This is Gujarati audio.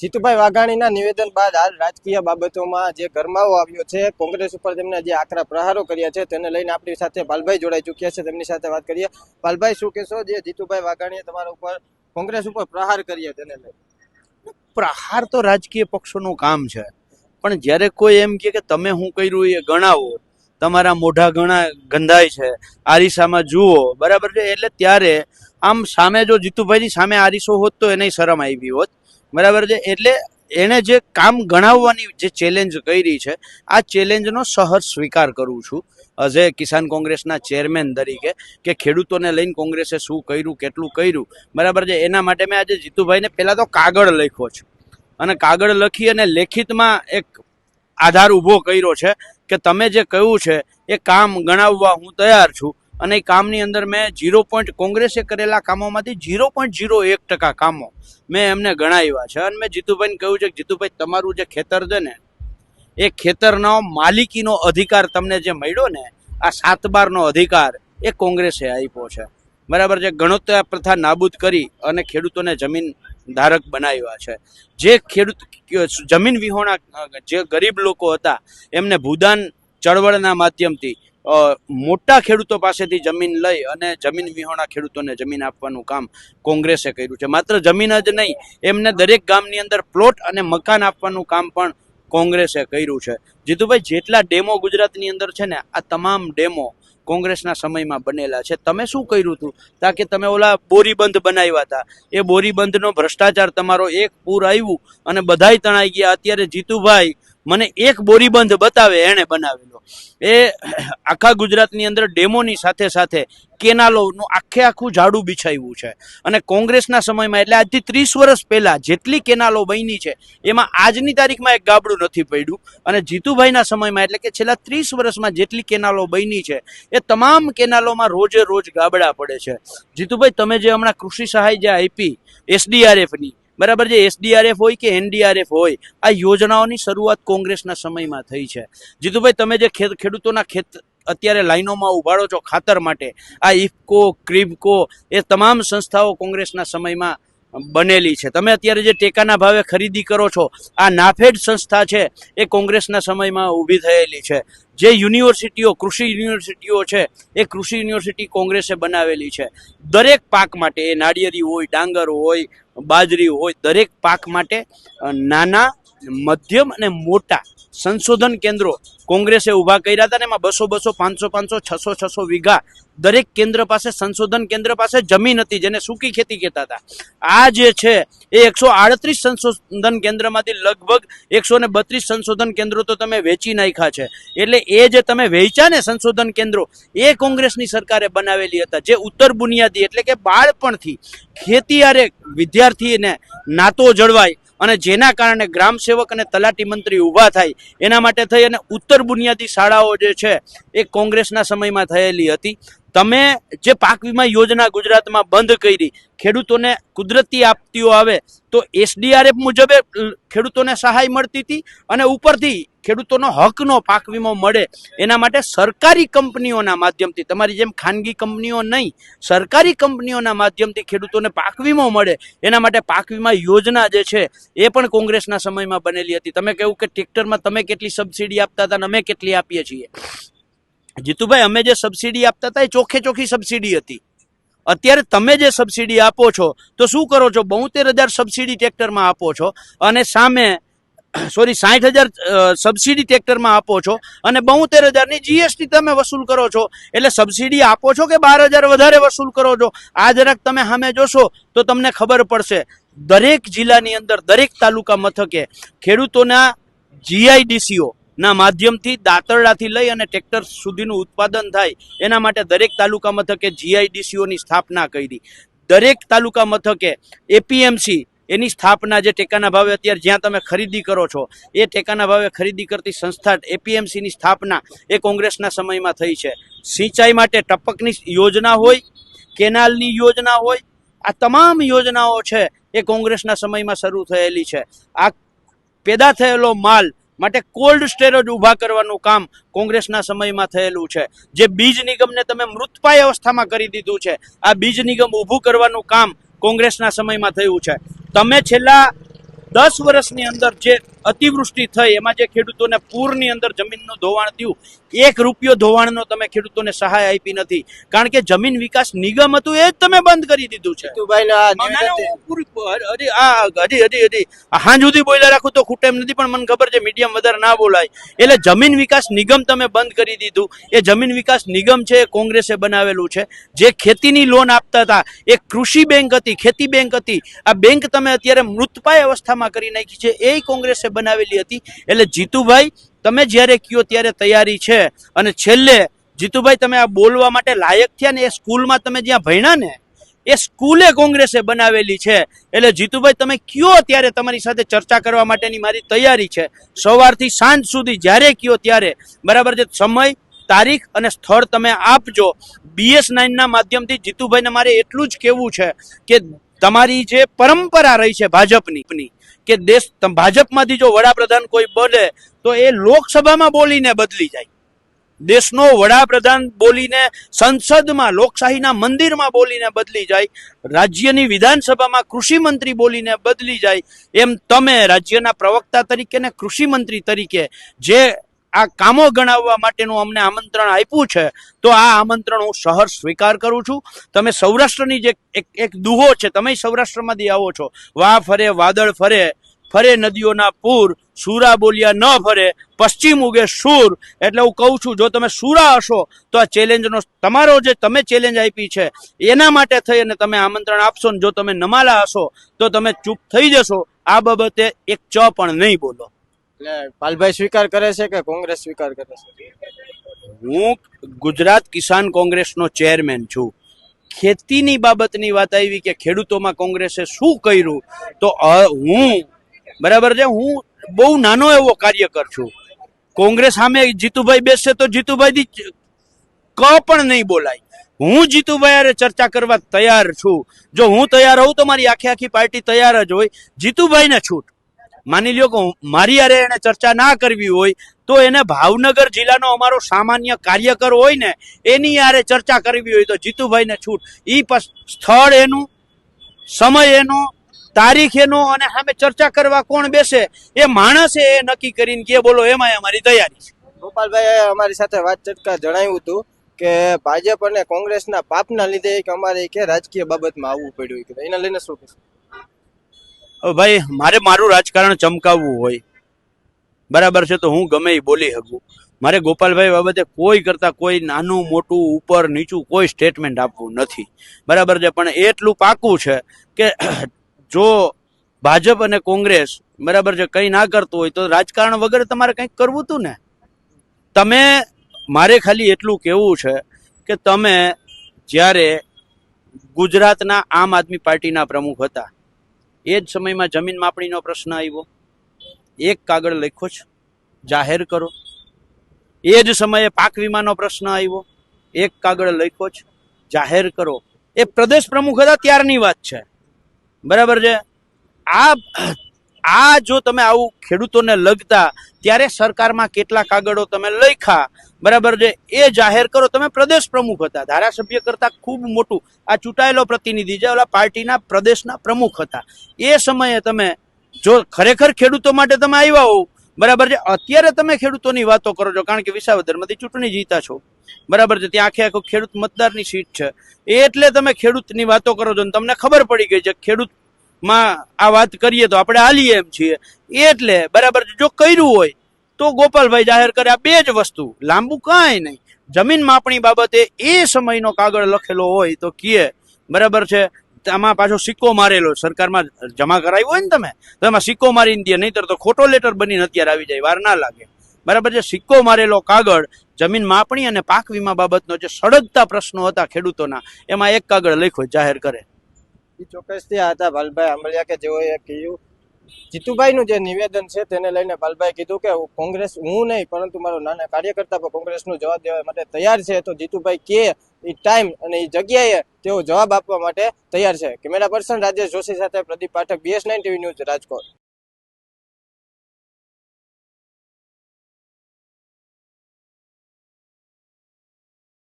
જીતુભાઈ વાઘાણીના નિવેદન બાદ હાલ રાજકીય બાબતોમાં જે ગરમાવો આવ્યો છે, કોંગ્રેસ ઉપર તેમને જે આકરા પ્રહારો કર્યા છે, તેને લઈને આપણી સાથે પાલભાઈ જોડાઈ ચૂક્યા છે, તેમની સાથે વાત કરીએ. પાલભાઈ શું કહેશો જે જીતુભાઈ વાઘાણીએ તમારા ઉપર, કોંગ્રેસ ઉપર પ્રહાર કર્યા તેને લઈને? પ્રહાર તો રાજકીય પક્ષોનું કામ છે, પણ જ્યારે કોઈ એમ કે તમે હું કર્યું એ ગણાવો, તમારા મોઢા ઘણા ગંધાય છે, આરીસામાં જુઓ, બરાબર છે? એટલે ત્યારે આમ સામે જો જીતુભાઈની સામે આરીસો હોત તો એને શરમ આવી હોત. બરાબર છે? એટલે એણે જે કામ ગણાવવાની જે ચેલેન્જ કરી છે, આ ચેલેન્જનો સહજ સ્વીકાર કરું છું. એઝ એ કિસાન કોંગ્રેસના ચેરમેન તરીકે, કે ખેડૂતોને લઈને કોંગ્રેસે શું કર્યું, કેટલું કર્યું. બરાબર છે? એના માટે મેં આજે જીતુભાઈને પહેલાં તો કાગળ લખ્યો છે. અને કાગળ લખી અને લેખિતમાં એક આધાર ઊભો કર્યો છે, કે તમે જે કહ્યું છે, એ કામ ગણાવવા હું તૈયાર છું. અને એ કામની અંદર મેં ઝીરો પોઈન્ટ કોંગ્રેસે કરેલા કામોમાંથી ઝીરો પોઈન્ટ ઝીરો એક ટકા કામો મેં એમને ગણાવ્યા છે. અને મેં જીતુભાઈને કહ્યું છે કે, જીતુભાઈ, તમારું જે ખેતર છે ને, એ ખેતરનો માલિકીનો અધિકાર તમને જે મળ્યો ને, આ સાત બારનો અધિકાર એ કોંગ્રેસે આપ્યો છે. બરાબર છે? ગણોત્તર પ્રથા નાબૂદ કરી અને ખેડૂતોને જમીન ધારક બનાવ્યા છે. જે ખેડૂત જમીન વિહોણા, જે ગરીબ લોકો હતા, એમને ભૂદાન ચળવળના માધ્યમથી મોટા ખેડૂતો પાસેથી જમીન લઈ અને જમીન વિહોણા ખેડૂતોને જમીન આપવાનું કામ કોંગ્રેસે કર્યું છે. માત્ર જમીન જ નહીં, એમને દરેક ગામની અંદર પ્લોટ અને મકાન આપવાનું કામ પણ કોંગ્રેસે કર્યું છે. જીતુભાઈ, જેટલા ડેમો ગુજરાતની અંદર છે ને, આ તમામ ડેમો કોંગ્રેસના સમયમાં બનેલા છે. તમે શું કર્યું હતું? તાકે તમે ઓલા બોરીબંધ બનાવ્યા હતા. એ બોરીબંધનો ભ્રષ્ટાચાર તમારો એક પૂર આવ્યું અને બધાય તણાઈ ગયા. અત્યારે જીતુભાઈ મને એક બોરીબંધ બતાવે, એણે બનાવેલો. એ આખા ગુજરાતની અંદર ડેમોની સાથે સાથે કેનાલોનું આખે આખું ઝાડું બિછાવ્યું છે. અને કોંગ્રેસના સમયમાં, એટલે આજથી ત્રીસ વર્ષ પહેલાં જેટલી કેનાલો બની છે, એમાં આજની તારીખમાં એક ગાબડું નથી પડ્યું. અને જીતુભાઈના સમયમાં, એટલે કે છેલ્લા ત્રીસ વર્ષમાં જેટલી કેનાલો બની છે, એ તમામ કેનાલોમાં રોજે રોજ ગાબડા પડે છે. જીતુભાઈ, તમે જે હમણાં કૃષિ સહાય જે આપી, એસડીઆરએફની બરાબર છે? એસડીઆરએફ હોય કે એનડીઆરએફ હોય, આ યોજનાઓની શરૂઆત કોંગ્રેસના સમયમાં થઈ છે. જીતુભાઈ, તમે જે ખેડૂતોના ખેત અત્યારે લાઈનોમાં ઉભાડો છો ખાતર માટે, આ ઇફકો ક્રિબકો એ તમામ સંસ્થાઓ કોંગ્રેસના સમયમાં બનેલી છે. તમે અત્યારે જે ટેકાના ભાવે ખરીદી કરો છો, આ નાફેડ સંસ્થા છે, એ કોંગ્રેસના સમયમાં ઊભી થયેલી છે. જે યુનિવર્સિટીઓ, કૃષિ યુનિવર્સિટીઓ છે, એ કૃષિ યુનિવર્સિટી કોંગ્રેસે બનાવેલી છે. દરેક પાક માટે એ નાળિયેરી હોય, ડાંગર હોય બાજરી હોય દરેક પાક માટે નાના મધ્યમ અને મોટા સંશોધન કેન્દ્રો કોંગ્રેસે ઊભા કર્યા હતા ને એમાં બસો બસો, પાંચસો પાંચસો, છસો છસો વીઘા દરેક કેન્દ્ર પાસે સંશોધન કેન્દ્ર પાસે જમીન હતી જેને સૂકી ખેતી કહેતા હતા. આ જે છે એ એકસો આડત્રીસ સંશોધન કેન્દ્રમાંથી લગભગ એકસો ને બત્રીસ સંશોધન કેન્દ્રો તો તમે વેચી નાખ્યા છે. એટલે એ જે તમે વેચ્યા ને સંશોધન કેન્દ્રો, એ કોંગ્રેસની સરકારે બનાવેલી હતા, જે ઉત્તર બુનિયાદી એટલે કે બાળપણથી ખેતીયારે વિદ્યાર્થીને નાતો જળવાય અને જેના કારણે ગ્રામ સેવક અને તલાટી મંત્રી ઊભા થાય, એના માટે થઈ અને ઉત્તર બુનિયાદી શાળાઓ જે છે, એ કોંગ્રેસના સમયમાં થયેલી હતી. તમે જે પાક વીમા યોજના ગુજરાતમાં બંધ કરી, ખેડૂતોને કુદરતી આપતીઓ આવે, તો એસડીઆરએફ મુજબે ખેડૂતોને સહાય મળતી હતી અને ઉપરથી ખેડૂતોનો હકનો પાક વીમો મળે એના માટે સરકારી કંપનીઓના માધ્યમથી, તમારી જેમ ખાનગી કંપનીઓ નહીં, સરકારી કંપનીઓના માધ્યમથી ખેડૂતોને પાક વીમો મળે એના માટે પાક વીમા યોજના જે છે એ પણ કોંગ્રેસના સમયમાં બનેલી હતી. તમે કહ્યું કે ટ્રેક્ટરમાં તમે કેટલી સબસિડી આપતા હતા અને અમે કેટલી આપીએ છીએ. જીતુભાઈ, અમે જે સબસિડી આપતા હતા એ ચોખ્ખે ચોખ્ખી સબસિડી હતી. અત્યારે તમે જે સબસિડી આપો છો તો શું કરો છો? બોતેર હજાર સબસિડી ટ્રેક્ટરમાં આપો છો અને સામે સોરી સાઠ હજાર સબસિડી ટ્રેક્ટરમાં આપો છો અને બોતેર હજારની જીએસટી તમે વસૂલ કરો છો. એટલે સબસિડી આપો છો કે બાર હજાર વધારે વસૂલ કરો છો? આ જરાક તમે સામે જોશો તો તમને ખબર પડશે. દરેક જિલ્લાની અંદર, દરેક તાલુકા મથકે ખેડૂતોના જીઆઈડીસીઓ ના માધ્યમથી દાતરડાથી લઈ અને ટ્રેક્ટર સુધીનું ઉત્પાદન થાય એના માટે દરેક તાલુકા મથકે જીઆઈડીસીઓની સ્થાપના કરી. દરેક તાલુકા મથકે એપીએમસી એની સ્થાપના જે ટેકાના ભાવે અત્યારે જ્યાં તમે ખરીદી કરો છો, એ ટેકાના ભાવે ખરીદી કરતી સંસ્થા એપીએમસીની સ્થાપના એ કોંગ્રેસના સમયમાં થઈ છે. સિંચાઈ માટે ટપકની યોજના હોય, કેનાલની યોજના હોય, આ તમામ યોજનાઓ છે એ કોંગ્રેસના સમયમાં શરૂ થયેલી છે. આ પેદા થયેલો માલ માટે કોલ્ડ સ્ટોરેજ ઊભા કરવાનું કામ કોંગ્રેસના સમયમાં થયેલું છે. જે બીજ નિગમને તમે મૃતપાય અવસ્થામાં કરી દીધું છે, આ બીજ નિગમ ઊભું કરવાનું કામ કોંગ્રેસના સમયમાં થયું છે. તમે છેલ્લા દસ વર્ષની અંદર જે અતિવૃષ્ટિ થઈ એમાં જે ખેડૂતોને પૂરની અંદર જમીનનું ધોવાણ થયું એક રૂપિયો ધોવાણનો તમે ખેડૂતોને સહાય આપી નથી. કારણ કે જમીન વિકાસ નિગમ હતું એ જ તમે બંધ કરી દીધું છે. હું પૂરી- હજી હજી હજી હજી હાંજ બોલ્યા રાખું તો ખૂટે એમ નથી પણ મને ખબર છે મીડિયમ વધારે ના બોલાય. એટલે જમીન વિકાસ નિગમ તમે બંધ કરી દીધું. એ જમીન વિકાસ નિગમ છે એ કોંગ્રેસે બનાવેલું છે. જે ખેતીની લોન આપતા હતા એ કૃષિ બેંક હતી ખેતી બેંક હતી. આ બેંક તમે અત્યારે મૃતપાય અવસ્થામાં કરી નાખી છે એ કોંગ્રેસે બનાવેલી હતી. એટલે જીતુભાઈ, તમે જ્યારે કયો ત્યારે તૈયારી છે. અને છેલ્લે, જીતુભાઈ, તમે આ બોલવા માટે લાયક થયા ને એ સ્કૂલમાં તમે જ્યાં ભણ્યા ને, એ સ્કૂલે કોંગ્રેસે બનાવેલી છે. એટલે જીતુભાઈ, તમે કયો ત્યારે તમારી સાથે ચર્ચા કરવા માટેની મારી તૈયારી છે? સવારથી સાંજ સુધી જ્યારે કયો ત્યારે. બરાબર છે? સમય, તારીખ અને સ્થળ તમે આપજો. બીએસ નાઇનના માધ્યમથી જીતુભાઈને મારે એટલું જ કહેવું છે કે તમારી જે પરંપરા રહી છે ભાજપની કે દેશ ભાજપમાંથી જો વડાપ્રધાન કોઈ બને, તો એ લોકસભામાં બોલીને બદલી જાય. દેશનો વડાપ્રધાન બોલીને સંસદમાં, લોકશાહીના મંદિરમાં બોલીને બદલી જાય. રાજ્યની વિધાનસભામાં કૃષિ મંત્રી બોલીને બદલી જાય. એમ તમે રાજ્યના પ્રવક્તા તરીકે ને કૃષિ તરીકે જે આ કામો ગણાવવા માટેનું અમને આમંત્રણ આપ્યું છે, તો આ આમંત્રણ હું સહર સ્વીકાર કરું છું. તમે સૌરાષ્ટ્રની જે એક એક દુહો છે, તમે સૌરાષ્ટ્રમાંથી આવો છો. વાહ ફરે, વાદળ ફરે ફરે નદીઓના પૂર, સુરા બોલ્યા ન ફરે, પશ્ચિમ ઉગે સુર. એટલે હું કહું છું, જો તમે સુરા હશો, તો આ ચેલેન્જનો, તમારો જે તમે ચેલેન્જ આપી છે, એના માટે થઈ અને તમે આમંત્રણ આપશો ને જો તમે નમાલા હશો, તો તમે ચૂપ થઈ જશો. આ બાબતે એક ચ પણ નહીં બોલો. એટલે પાલભાઈ સ્વીકાર કરે છે કે કોંગ્રેસ સ્વીકાર કરે છે? હું ગુજરાત કિસાન કોંગ્રેસનો ચેરમેન છું. ખેતીની બાબતની વાત આવી કે ખેડૂતોમાં કોંગ્રેસે શું કર્યું, તો હું, બરાબર છે? હું બહુ નાનો એવો કાર્યકર છું. કોંગ્રેસ સામે જીતુભાઈ બેસશે તો જીતુભાઈ ક પણ નહીં બોલાય. હું જીતુભાઈ અરે ચર્ચા કરવા તૈયાર છું. જો હું તૈયાર હોઉં તો મારી આખી આખી પાર્ટી તૈયાર જ હોય. જીતુભાઈને છૂટ. માની લ્યો કે મારી અરે એને ચર્ચા ના કરવી હોય, તો એને ભાવનગર જિલ્લાનો અમારો સામાન્ય કાર્યકર હોય ને, એની યારે ચર્ચા કરવી હોય તો જીતુભાઈને છૂટ. એ સ્થળ એનું, સમય એનો, તારીખ એનો અને સામે ચર્ચા કરવા કોણ બેસે, એ માણસે એ નક્કી કરીને કે બોલો એમાં અમારી તૈયારી છે. ગોપાલભાઈ અમારી સાથે વાત ચર્ચા જણાવ્યું હતું કે ભાજપ અને કોંગ્રેસના પાપના લીધે કે અમારે કે રાજકીય બાબતમાં આવવું પડ્યું એના લઈને શું કહેશો? ભાઈ, મારે મારું રાજકારણ ચમકાવવું હોય. બરાબર છે, તો હું ગમે બોલી શકું. મારે ગોપાલભાઈ બાબતે કોઈ કરતા કોઈ નાનું, મોટું, ઉપર, નીચું કોઈ સ્ટેટમેન્ટ આપવું નથી. બરાબર છે, પણ એટલું પાકું છે કે જો ભાજપ અને કોંગ્રેસ બરાબર છે, કંઈ ના કરતું હોય તો રાજકારણ વગર તમારે કંઈક કરવું હતું ને? તમે, મારે ખાલી એટલું કહેવું છે કે તમે જ્યારે ગુજરાતના આમ આદમી પાર્ટીના પ્રમુખ હતા એ જ સમયમાં જમીન માપણીનો પ્રશ્ન આવ્યો. એક કાગળ લખ્યો છે, જાહેર કરો. એ જ સમયે પાક વીમાનો પ્રશ્ન આવ્યો. એક કાગળ લખ્યો છે, જાહેર કરો. એ પ્રદેશ પ્રમુખ હતા ત્યારની વાત છે. બરાબર છે? આ આ જો તમે આવું ખેડૂતોને લગતા, ત્યારે સરકારમાં કેટલા કાગળો તમે લખ્યા, બરાબર છે? એ જાહેર કરો. તમે પ્રદેશ પ્રમુખ હતા. ધારાસભ્ય કરતા ખૂબ મોટું. આ ચૂંટાયેલો પ્રતિનિધિ છે ઓલા પાર્ટીના પ્રદેશના પ્રમુખ હતા. એ સમયે તમે જો ખરેખર ખેડૂતો માટે તમે આવ્યા હોવ, બરાબર છે? અત્યારે તમે ખેડૂતોની વાતો કરો છો, કારણ કે વિસાવદરમાંથી ચૂંટણી જીતા છો. બરાબર છે? ત્યાં આખે આખો ખેડૂત મતદારની સીટ છે. એટલે તમે ખેડૂતની વાતો કરો છો તમને ખબર પડી ગઈ છે કે ખેડૂતમાં આ વાત કરીએ તો આપણે હાલીએ એમ છીએ. એટલે બરાબર જો કર્યું હોય, તો ગોપાલભાઈ જાહેર કરે આ બે જ વસ્તુ. લાંબુ કાંઈ નહીં. જમીન માપણી બાબતે એ સમયનો કાગળ લખેલો હોય તો કીએ. બરાબર છે? આમાં પાછો સિક્કો મારેલો. સરકારમાં જમા કરાવ્યો હોય ને તમે, તો એમાં સિક્કો મારીને દે. નહીતર તો ખોટો લેટર બનીને અત્યારે આવી જાય, વાર ના લાગે. બરાબર છે? સિક્કો મારેલો કાગળ જમીન માપણી અને પાક વીમા બાબતનો જે સળગતા પ્રશ્નો હતા ખેડૂતોના, એમાં એક કાગળ લખ્યો જાહેર કરે. એ ચોક્કસથી હતા. પાલભાઈ આંબલિયા કે જેઓએ કહ્યું, જીતુભાઈનું જે નિવેદન છે તેને લઈને ભાલભાઈ કીધું કે કોંગ્રેસ, હું નહીં, પરંતુ મારો નાના કાર્યકર્તા પણ કોંગ્રેસનો જવાબ દેવા માટે તૈયાર છે. તો જીતુભાઈ કે, એ ટાઈમ અને એ જગ્યાએ તેઓ જવાબ આપવા માટે તૈયાર છે. કેમેરા પર્સન રાજેશ જોશી સાથે Pradeep Pathak BS nine TV news Rajkot.